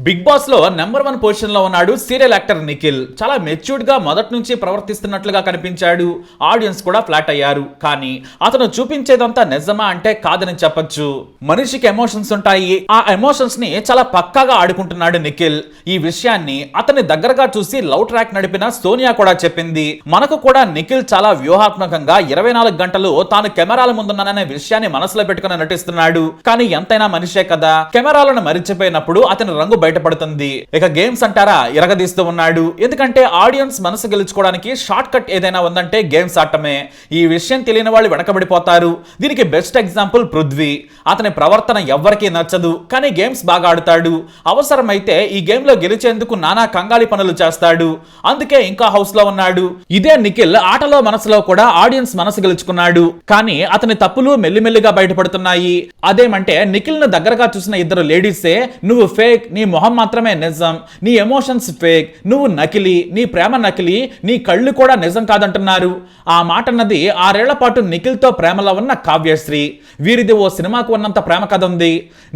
Big బాస్లో number one పొజిషన్లో ఉన్నాడు సీరియల్ యాక్టర్ నిఖిల్. చాలా మెచ్యూర్డ్గా మొదటి నుంచి ప్రవర్తిస్తున్నట్లుగా కనిపించాడు. ఆడియన్స్ కూడా ఫ్లాట్ అయ్యారు. కానీ అతను చూపించేదంతా నిజమా అంటే కాదని చెప్పొచ్చు. మనిషికి ఎమోషన్స్ ఉంటాయి. ఆ ఎమోషన్స్ని చాలా పక్కాగా ఆడుకుంటున్నాడు నిఖిల్. ఈ విషయాన్ని అతని దగ్గరగా చూసి లవ్ ట్రాక్ నడిపిన సోనియా కూడా చెప్పింది. మనకు కూడా నిఖిల్ చాలా వ్యూహాత్మకంగా ఇరవై నాలుగు గంటలు తాను కెమెరాల ముందున్నాననే విషయాన్ని మనసులో పెట్టుకుని నటిస్తున్నాడు. కానీ ఎంతైనా మనిషే కదా. కెమెరాలను మరిచిపోయినప్పుడు అతని రంగు బయటపడుతుంది. ఇక గేమ్స్ అంటారా? ఇరగదీస్తూ ఉన్నాడు. ఎందుకంటే ఆడియన్స్ మనసు గెలుచుకోవడానికి షార్ట్ కట్ ఏదైనా ఉందంటే గేమ్స్ ఆడటమే. ఈ విషయం తెలియని వాళ్ళు వెనకబడిపోతారు. దీనికి బెస్ట్ ఎగ్జాంపుల్ పృథ్వీ. అతని ప్రవర్తన ఎవ్వరికీ నచ్చదు. కానీ గేమ్స్ బాగా ఆడుతాడు. అవసరమైతే ఈ గేమ్లో గెలిచేందుకు నానా కంగాలి పనులు చేస్తాడు. అందుకే ఇంకా హౌస్లో ఉన్నాడు. ఇదే నిఖిల్ ఆటలో మనసులో కూడా ఆడియన్స్ మనసు గెలుచుకున్నాడు. కానీ అతని తప్పులు మెల్లిమెల్లిగా బయటపడుతున్నాయి. అదేమంటే నిఖిల్ను దగ్గరగా చూసిన ఇద్దరు లేడీసే నువ్వు ఫేక్ నీ మొహం మాత్రమే నిజం నీ ఎమోషన్స్ ఫేక్ నువ్వు నకిలీ నీ ప్రేమ నకిలీ నీ కళ్ళు కూడా నిజం కాదంటున్నారు. ఆ మాట అన్నది ఆరేళ్ళ పాటు నిఖిల్తో ప్రేమలో ఉన్న కావ్యశ్రీ. వీరిది ఓ సినిమాకు ఉన్నంత ప్రేమ కథ ఉంది.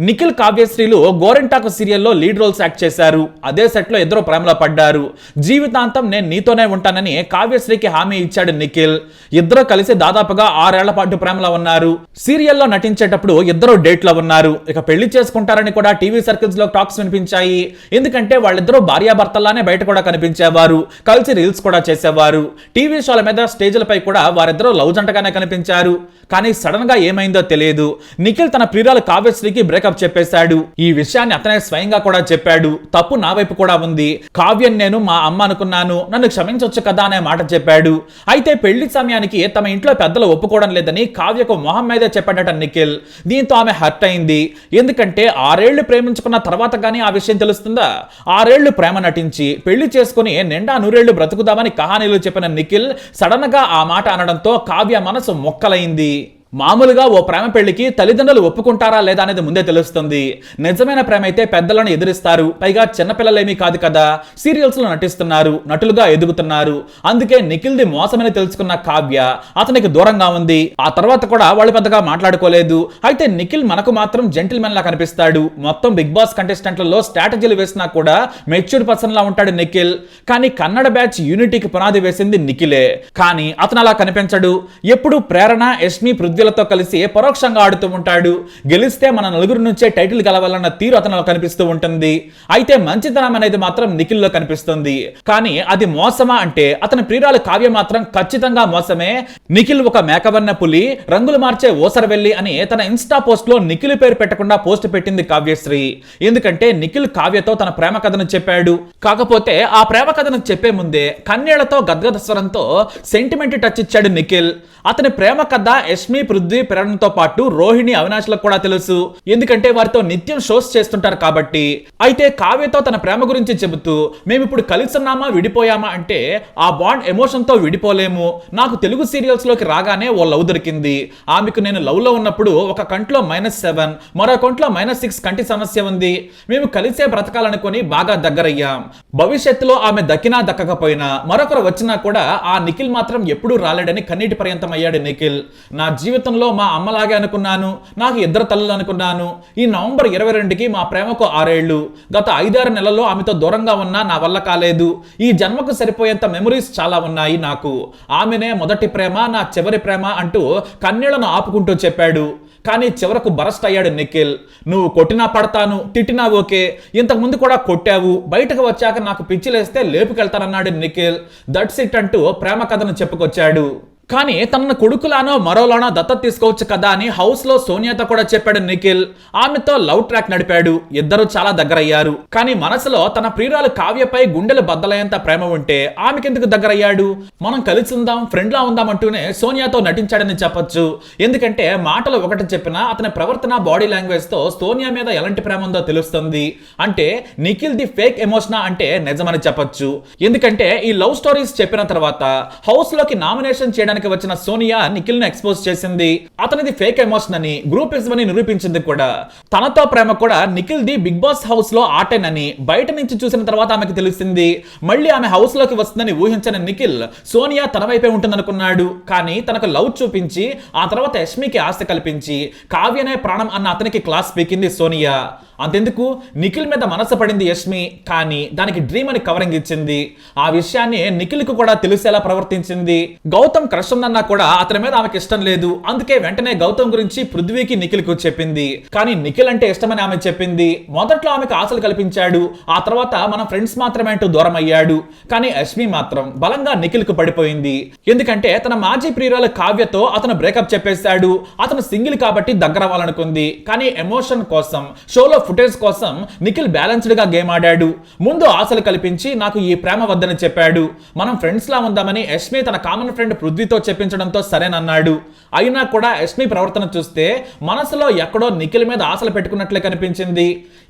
నిఖిల్ కావ్యశ్రీలు గోరెంటాకు సీరియల్లో లీడ్ రోల్స్ యాక్ట్ చేశారు. అదే సెట్లో ఇద్దరు ప్రేమలో పడ్డారు. జీవితాంతం నేను నీతోనే ఉంటానని కావ్యశ్రీకి హామీ ఇచ్చాడు నిఖిల్. ఇద్దరు కలిసి దాదాపుగా ఆరేళ్ళ పాటు ప్రేమలో ఉన్నారు. సీరియల్లో నటించేటప్పుడు ఇద్దరు డేట్లో ఉన్నారు. ఇక పెళ్ళి చేసుకుంటారని కూడా టీవీ సర్కిల్స్లో టాక్స్ కనిపించాయి ఎందుకంటే వాళ్ళిద్దరూ భార్యాభర్తల్లానే బయట కూడా కనిపించేవారు. కలిసి రీల్స్ కూడా చేసేవారు. టీవీ షోల మీద స్టేజ్లపై కూడా వారిద్దరూ లవ్ జంటగానే కనిపించారు. కానీ సడన్గా ఏమైందో తెలియదు. నిఖిల్ తన ప్రియురాలు కావ్యశ్రీకి బ్రేకప్ చెప్పేశాడు. ఈ విషయాన్ని అతనే స్వయంగా కూడా చెప్పాడు. తప్పు నా వైపు కూడా ఉంది. కావ్యం నేను మా అమ్మ అనుకున్నాను. నన్ను క్షమించవచ్చు కదా అనే మాట చెప్పాడు. అయితే పెళ్ళి సమయానికి తమ ఇంట్లో పెద్దలు ఒప్పుకోవడం లేదని కావ్యకు మొహం మీదే చెప్పాడట నిఖిల్. దీంతో ఆమె హర్ట్ అయింది. ఎందుకంటే ఆరేళ్ళు ప్రేమించుకున్న తర్వాత కానీ ఆ విషయం తెలుస్తుందా? ఆరేళ్ళు ప్రేమ నటించి పెళ్ళి చేసుకుని నిండా నూరేళ్ళు బ్రతుకుదామని కహానీలు చెప్పిన నిఖిల్ సడన్గా ఆ మాట అనడంతో కావ్య మనసు మొక్కలైంది. మామూలుగా ఓ ప్రేమ పెళ్ళికి తల్లిదండ్రులు ఒప్పుకుంటారా లేదా అనేది ముందే తెలుస్తుంది. నిజమైన ప్రేమ అయితే పెద్దలను ఎదిరిస్తారు. పైగా చిన్నపిల్లలేమీ కాదు కదా. సీరియల్స్లో నటిస్తున్నారు. నటులుగా ఎదుగుతున్నారు. అందుకే నిఖిల్ ది మోసమని తెలుసుకున్న కావ్య అతనికి దూరంగా ఉంది. ఆ తర్వాత కూడా వాళ్ళు పెద్దగా మాట్లాడుకోలేదు. అయితే నిఖిల్ మనకు మాత్రం జెంటిల్మెన్ లా కనిపిస్తాడు. మొత్తం బిగ్ బాస్ కంటెస్టెంట్లలో స్ట్రాటజీలు వేసినా కూడా మెచ్యూర్డ్ పర్సన్ లా ఉంటాడు నిఖిల్. కానీ కన్నడ బ్యాచ్ యూనిటీకి పునాది వేసింది నిఖిలే. కానీ అతను అలా కనిపించడు. ఎప్పుడు ప్రేరణ యష్మి సభ్యులతో కలిసి పరోక్షంగా ఆడుతూ ఉంటాడు. గెలిస్తే మన నలుగురు నుంచే టైటిల్ గెలవాలన్న తీరు అతనిలో కనిపిస్తూ ఉంటుంది. అయితే మంచితనం అనేది మాత్రం నిఖిల్లో కనిపిస్తుంది. కానీ అది మోసమా అంటే అతని ప్రియురాలు కావ్య మాత్రం ఖచ్చితంగా మోసమే. నిఖిల్ ఒక మేకవన్న పులి రంగులు మార్చే ఓసరవెల్లి అని తన ఇన్స్టా పోస్ట్లో నిఖిల్ పేరు పెట్టకుండా పోస్ట్ పెట్టింది కావ్యశ్రీ. ఎందుకంటే నిఖిల్ కావ్యతో తన ప్రేమ కథను చెప్పాడు. కాకపోతే ఆ ప్రేమ కథను చెప్పే ముందే కన్నీళ్ళతో గద్గద స్వరంతో సెంటిమెంట్ టచ్ ఇచ్చాడు నిఖిల్. అతని ప్రేమ కథ యష్మి పృథ్వీ ప్రేరణతో పాటు రోహిణి అవినాష్లకు కూడా తెలుసు. ఎందుకంటే వారితో నిత్యం షోస్ చేస్తుంటారు కాబట్టి. అయితే కావ్యతో తన ప్రేమ గురించి చెబుతూ మేము ఇప్పుడు కలిసున్నామా విడిపోయామా? అంటే ఆ బాండ్ ఎమోషన్తో విడిపోలేము. నాకు తెలుగు సీరియల్స్లోకి రాగానే ఓ లవ్ దొరికింది. ఆమెకు నేను లవ్లో ఉన్నప్పుడు ఒక కంట్లో మైనస్ సెవెన్ మరో కంట్లో మైనస్ సిక్స్ కంటి సమస్య ఉంది. మేము కలిసే బ్రతకాలనుకొని బాగా దగ్గరయ్యాం. భవిష్యత్తులో ఆమె దక్కినా దక్కకపోయినా మరొకరు వచ్చినా కూడా ఆ నిఖిల్ మాత్రం ఎప్పుడూ రాలేడని కన్నీటి పర్యంతం అయ్యాడు నిఖిల్. నా జీవితం జీవితంలో మా అమ్మలాగే అనుకున్నాను నాకు ఇద్దరు తల్లులు అనుకున్నాను. ఈ నవంబర్ ఇరవై రెండుకి మా ప్రేమకు ఆరేళ్ళు గత ఐదారు నెలల్లో ఆమెతో దూరంగా ఉన్నా నా వల్ల కాలేదు. ఈ జన్మకు సరిపోయేంత మెమరీస్ చాలా ఉన్నాయి నాకు. ఆమెనే మొదటి ప్రేమ నా చివరి ప్రేమ అంటూ కన్నీళ్ళను ఆపుకుంటూ చెప్పాడు. కానీ చివరకు బరస్ట్ అయ్యాడు నిఖిల్. నువ్వు కొట్టినా పడతాను తిట్టినా ఓకే. ఇంతకుముందు కూడా కొట్టావు. బయటకు వచ్చాక నాకు పిచ్చిలేస్తే లేపుకెళ్తానన్నాడు నిఖిల్. దట్స్ ఇట్ అంటూ ప్రేమ కథను చెప్పుకొచ్చాడు. కానీ తన కొడుకులానో మరోలానో దత్తత తీసుకోవచ్చు కదా అని హౌస్లో సోనియాతో కూడా చెప్పాడు నిఖిల్. ఆమెతో లవ్ ట్రాక్ నడిపాడు. ఇద్దరు చాలా దగ్గరయ్యారు. కానీ మనసులో తన ప్రియురాలు కావ్యపై గుండెలు బద్దలయ్యేంత ప్రేమ ఉంటే ఆమెకెందుకు దగ్గరయ్యాడు? మనం కలిసి ఉందాం ఫ్రెండ్ లా ఉందాం అంటూనే సోనియాతో నటించాడని చెప్పొచ్చు. ఎందుకంటే మాటలు ఒకటి చెప్పినా అతని ప్రవర్తన బాడీ లాంగ్వేజ్తో సోనియా మీద ఎలాంటి ప్రేమ ఉందో తెలుస్తుంది. అంటే నిఖిల్ ది ఫేక్ ఎమోషనా అంటే నిజమని చెప్పొచ్చు. ఎందుకంటే ఈ లవ్ స్టోరీస్ చెప్పిన తర్వాత హౌస్లోకి నామినేషన్ చేయడానికి చేయడానికి వచ్చిన సోనియా నిఖిల్ను ఎక్స్పోజ్ చేసింది. అతనిది ఫేక్ ఎమోషన్ అని గ్రూప్ అని నిరూపించింది కూడా. తనతో ప్రేమ కూడా నిఖిల్ ది బిగ్ బాస్ హౌస్లో ఆటేనని బయట నుంచి చూసిన తర్వాత ఆమెకు తెలిసింది. మళ్ళీ ఆమె హౌస్లోకి వస్తుందని ఊహించని నిఖిల్ సోనియా తన వైపే ఉంటుందనుకున్నాడు. కానీ తనకు లవ్ చూపించి ఆ తర్వాత యష్మికి ఆస్తి కల్పించి కావ్యనే ప్రాణం అన్న అతనికి క్లాస్ పీకింది సోనియా. అంతెందుకు? నిఖిల్ మీద మనసు పడింది యష్మి కానీ దానికి డ్రీమ్ అని కవరింగ్ ఇచ్చింది. ఆ విషయాన్ని నిఖిల్కు కూడా తెలిసేలా ప్రవర్తించింది. గౌతమ్ క్రష్ వస్తుందన్నా కూడా అతని మీద ఆమెకి ఇష్టం లేదు. అందుకే వెంటనే గౌతమ్ గురించి పృథ్వీకి నిఖిల్కు చెప్పింది. కానీ నిఖిల్ అంటే ఇష్టమని ఆమె చెప్పింది. మొదట్లో ఆమెకు ఆశలు కల్పించాడు. ఆ తర్వాత మన ఫ్రెండ్స్ మాత్రమే అంటూ దూరం అయ్యాడు కానీ అశ్మి మాత్రం బలంగా నిఖిల్కు పడిపోయింది. ఎందుకంటే తన మాజీ ప్రియురాల కావ్యతో అతను బ్రేకప్ చెప్పేశాడు. అతను సింగిల్ కాబట్టి దగ్గర అవ్వాలనుకుంది కానీ ఎమోషన్ కోసం షోలో ఫుటేజ్ కోసం నిఖిల్ బ్యాలెన్స్డ్గా గేమ్ ఆడాడు. ముందు ఆశలు కల్పించి నాకు ఈ ప్రేమ వద్దని చెప్పాడు. మనం ఫ్రెండ్స్ లా ఉందామని యష్మి తన కామన్ ఫ్రెండ్ పృథ్వీతో చెప్పించడంతో సరేనన్నాడు. అయినా కూడా యష్మి ప్రవర్తన చూస్తే మనసులో ఎక్కడో నిఖిల్ మీద ఆశలు పెట్టుకున్నట్లే కనిపించింది.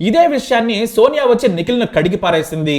ఇదే విషయాన్ని సోనియా వచ్చి నిఖిల్ను కడిగి పారేసింది.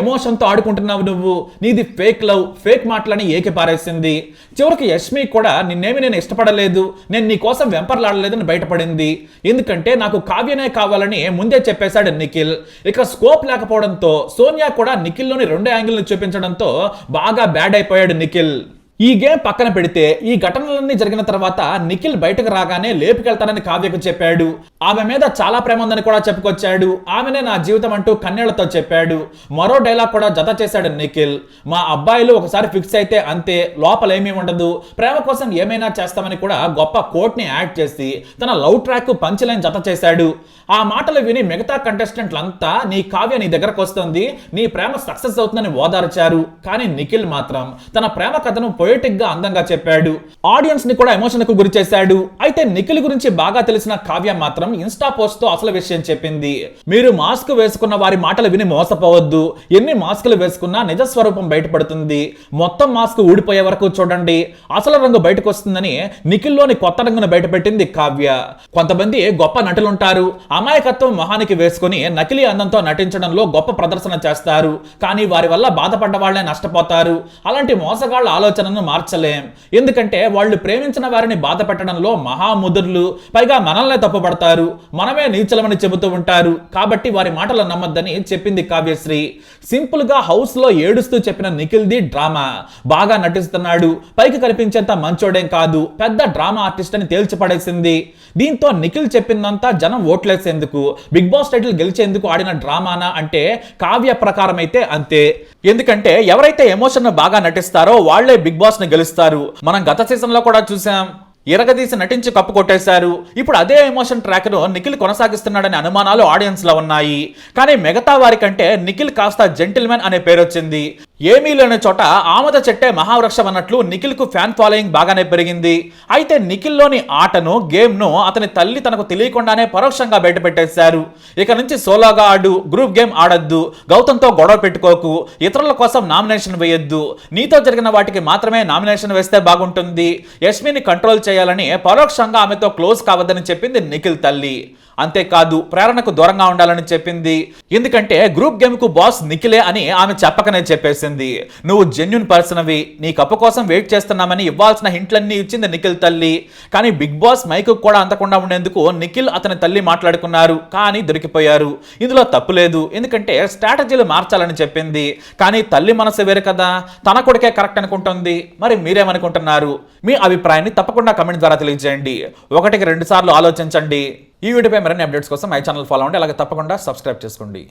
ఎమోషన్తో ఆడుకుంటున్నావు నువ్వు. నీది ఫేక్ లవ్ ఫేక్ మాటలని ఏకి పారేసింది. చివరికి యష్మి కూడా నిన్నేమి నేను ఇష్టపడలేదు. నేను నీ కోసం వెంపర్లాడలేదని బయటపడింది. ఎందుకంటే నాకు కావ్యనే కావాలని ముందే చెప్పేశాడు నిఖిల్. ఇక స్కోప్ లేకపోవడంతో సోనియా కూడా నిఖిల్లోని రెండు యాంగిల్ని చూపించడంతో బాగా బ్యాడ్ అయిపోయాడు నిఖిల్. ఈ గేమ్ పక్కన పెడితే ఈ ఘటనలన్నీ జరిగిన తర్వాత నిఖిల్ బయటకు రాగానే లేపుకెళ్తానని కావ్యకు చెప్పాడు. ఆమె మీద చాలా ప్రేమ ఉందని కూడా చెప్పుకొచ్చాడు. ఆమెనే నా జీవితం అంటూ కన్నీళ్ళతో చెప్పాడు. మరో డైలాగ్ కూడా జత చేశాడు నిఖిల్. మా అబ్బాయిలు ఒకసారి ఫిక్స్ అయితే అంతే లోపల ఏమీ ఉండదు. ప్రేమ కోసం ఏమైనా చేస్తామని కూడా గొప్ప కోట్ని యాడ్ చేసి తన లవ్ ట్రాక్ పంచ్ లైన్ జత చేశాడు. ఆ మాటలు విని మిగతా కంటెస్టెంట్లంతా నీ కావ్య నీ దగ్గరకు వస్తుంది నీ ప్రేమ సక్సెస్ అవుతుందని ఓదార్చారు. కానీ నిఖిల్ మాత్రం తన ప్రేమ కథను పోయి పోయిటిక్గా అందంగా చెప్పాడు. ఆడియన్స్ని కూడా ఎమోషన్కు గురి చేశాడు. అయితే నిఖిల్ గురించి బాగా తెలిసిన కావ్య మాత్రం ఇన్స్టా పోస్ట్తో అసలు విషయం చెప్పింది. మీరు మాస్క్ వేసుకున్న వారి మాటలు విని మోసపోవద్దు. ఎన్ని మాస్కులు వేసుకున్నా నిజ స్వరూపం బయటపడుతుంది. మొత్తం మాస్క్ ఊడిపోయే వరకు చూడండి. అసలు రంగు బయటకు వస్తుందని నిఖిల్లోని కొత్త రంగును బయటపెట్టింది కావ్య. కొంతమంది గొప్ప నటులుంటారు. అమాయకత్వం మొహానికి వేసుకుని నకిలీ అందంతో నటించడంలో గొప్ప ప్రదర్శన చేస్తారు. కానీ వారి వల్ల బాధపడ్డ వాళ్ళే నష్టపోతారు. అలాంటి మోసగాళ్ళ ఆలోచనను మార్చలేం. ఎందుకంటే వాళ్ళు ప్రేమించిన వారిని బాధ పెట్టడంలో మహాముదుర్లు పైగా మనల్నే తప్పుపడతారు. మనమే నీచలమని చెబుతూ ఉంటారు. కాబట్టి వారి మాటలు నమ్మొద్దని చెప్పింది కావ్యశ్రీ. సింపుల్గా హౌస్లో ఏడుస్తూ చెప్పిన నిఖిల్ ది డ్రామా. బాగా నటిస్తున్నాడు. పైకి కనిపించేంత మంచోడేం కాదు. పెద్ద డ్రామా ఆర్టిస్ట్ అని తేల్చిపడేసింది. దీంతో నిఖిల్ చెప్పిందంతా జనం ఓట్లేసేందుకు బిగ్ బాస్ టైటిల్ గెలిచేందుకు ఆడిన డ్రామానా అంటే కావ్య ప్రకారం అయితే అంతే. ఎందుకంటే ఎవరైతే ఎమోషన్ బాగా నటిస్తారో వాళ్ళే బిగ్ బాస్ని గెలుస్తారు. మనం గత సీజన్లో కూడా చూసాం. ఇరగదీసి నటించి కప్పు కొట్టేశారు. ఇప్పుడు అదే ఎమోషన్ ట్రాక్ను నిఖిల్ కొనసాగిస్తున్నాడనే అనుమానాలు ఆడియన్స్లో ఉన్నాయి. కానీ మిగతా వారికంటే నిఖిల్ కాస్త జెంటిల్మెన్ అనే పేరు వచ్చింది ఏమీ లేని చోట ఆమద చెట్టే మహావృక్షం అన్నట్లు నిఖిల్కు ఫ్యాన్ ఫాలోయింగ్ బాగానే పెరిగింది. అయితే నిఖిల్లోని ఆటను గేమ్ను అతని తల్లి తనకు తెలియకుండానే పరోక్షంగా బయటపెట్టేశారు. ఇక నుంచి సోలోగా ఆడు గ్రూప్ గేమ్ ఆడొద్దు గౌతంతో గొడవ పెట్టుకోకు ఇతరుల కోసం నామినేషన్ వేయొద్దు నీతో జరిగిన వాటికి మాత్రమే నామినేషన్ వేస్తే బాగుంటుంది. యష్మిని కంట్రోల్ చేయాలని పరోక్షంగా ఆమెతో క్లోజ్ కావద్దని చెప్పింది నిఖిల్ తల్లి. అంతేకాదు ప్రేరణకు దూరంగా ఉండాలని చెప్పింది. ఎందుకంటే గ్రూప్ గేమ్కు బాస్ నిఖిలే అని ఆమె చెప్పకనే చెప్పేసింది. నువ్వు జెన్యున్ పర్సన్వి నీ కప్పు కోసం వెయిట్ చేస్తున్నామని ఇవ్వాల్సిన హింట్లన్నీ ఇచ్చింది నిఖిల్ తల్లి. కానీ బిగ్ బాస్ మైకు కూడా అందకుండా ఉండేందుకు నిఖిల్ అతని తల్లి మాట్లాడుకున్నారు. కానీ దొరికిపోయారు. ఇందులో తప్పు లేదు. ఎందుకంటే స్ట్రాటజీలు మార్చాలని చెప్పింది. కానీ తల్లి మనసు వేరు కదా. తన కొడుకే కరెక్ట్ అనుకుంటుంది. మరి మీరేమనుకుంటున్నారు? మీ అభిప్రాయాన్ని తప్పకుండా కమెంట్ ద్వారా తెలియజేయండి. ఒకటికి రెండు సార్లు ఆలోచించండి. ఈ వీడియోపై మరిన్ని అప్డేట్స్ కోసం మై ఛానల్ ఫాలో అవ్వండి. అలాగే తప్పకుండా సబ్స్క్రైబ్ చేసుకోండి.